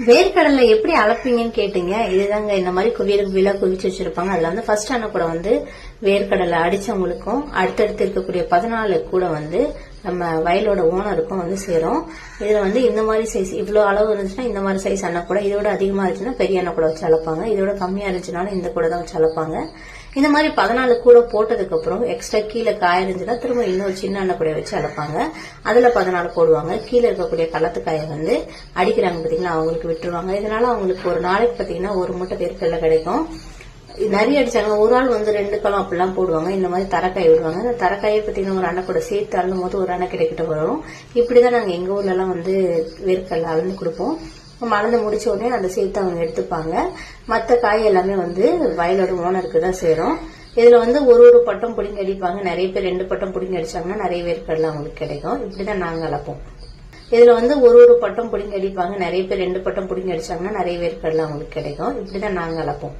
வேர்க்கடலை எப்படி அளப்பீங்கன்னு கேட்டீங்க? இதுதாங்க இந்த மாதிரி குவியல் குவியலா குவிச்சு வச்சிருப்பாங்க. அதுல வந்து ஃபர்ஸ்ட் ஆன கூட வந்து வேர்க்கடலை அடிச்சவங்களுக்கும் அடுத்தடுத்து இருக்கக்கூடிய பதினாலு கூட வந்து நம்ம வயலோட ஓனருக்கும் வந்து சேரும். இதுல வந்து இந்த மாதிரி சைஸ் இவ்வளவு அளவு இருந்துச்சுன்னா இந்த மாதிரி சைஸ் அண்ணா கூட இதோட அதிகமா இருந்துச்சுன்னா பெரிய அண்ணா கூட வச்சு அளப்பாங்க. இதோட கம்மியா இருந்துச்சுனாலும் இந்த கூட தான் வச்சு அளப்பாங்க. இந்த மாதிரி பதினாலு கூட போட்டதுக்கு அப்புறம் எக்ஸ்ட்ரா கீழே காய் இருந்துச்சுன்னா திரும்ப இன்னொரு சின்ன அண்ணன் வச்சு அழைப்பாங்க அதுல பதினாலு போடுவாங்க. கீழே இருக்கக்கூடிய கள்ளத்துக்காயை வந்து அடிக்கிறாங்க பாத்தீங்களா? அவங்களுக்கு விட்டுருவாங்க. இதனால அவங்களுக்கு ஒரு நாளைக்கு பாத்தீங்கன்னா ஒரு மூட்டை வேர்க்கடலை கிடைக்கும். நிறைய அடிச்சாங்க. ஒரு ஆள் வந்து ரெண்டு களம் அப்படிலாம் போடுவாங்க. இந்த மாதிரி தரக்காய் விடுவாங்க. இந்த தரக்காயை பார்த்தீங்கன்னா ஒரு அண்ணன் கூட சேர்த்து அள்ளும் போது ஒரு அண்ணன் கிடைக்கிட்ட வரும். இப்படிதான் நாங்கள் எங்கள் ஊர்ல எல்லாம் வந்து வேர்க்கடலை அளந்து கொடுப்போம். மலர்ந்து முடிச்ச உடனே அந்த சேர்த்து அவங்க எடுத்துப்பாங்க. மற்ற காய் எல்லாமே வந்து வயலோட ஓனருக்கு தான் சேரும். இதுல வந்து ஒரு ஒரு பட்டம் பிடிங்கி அடிப்பாங்க. நிறைய பேர் ரெண்டு பட்டம் பிடிங்கி அடிச்சாங்கன்னா நிறைய வேர்க்கடலை அவங்களுக்கு கிடைக்கும். இப்படிதான் நாங்க அளப்போம் இதுல வந்து ஒரு ஒரு பட்டம் பிடிங்கி அடிப்பாங்க. நிறைய பேர் ரெண்டு பட்டம் பிடிங்கி அடிச்சாங்கன்னா நிறைய வேர்க்கடலை அவங்களுக்கு கிடைக்கும். இப்படிதான் நாங்க அளப்போம்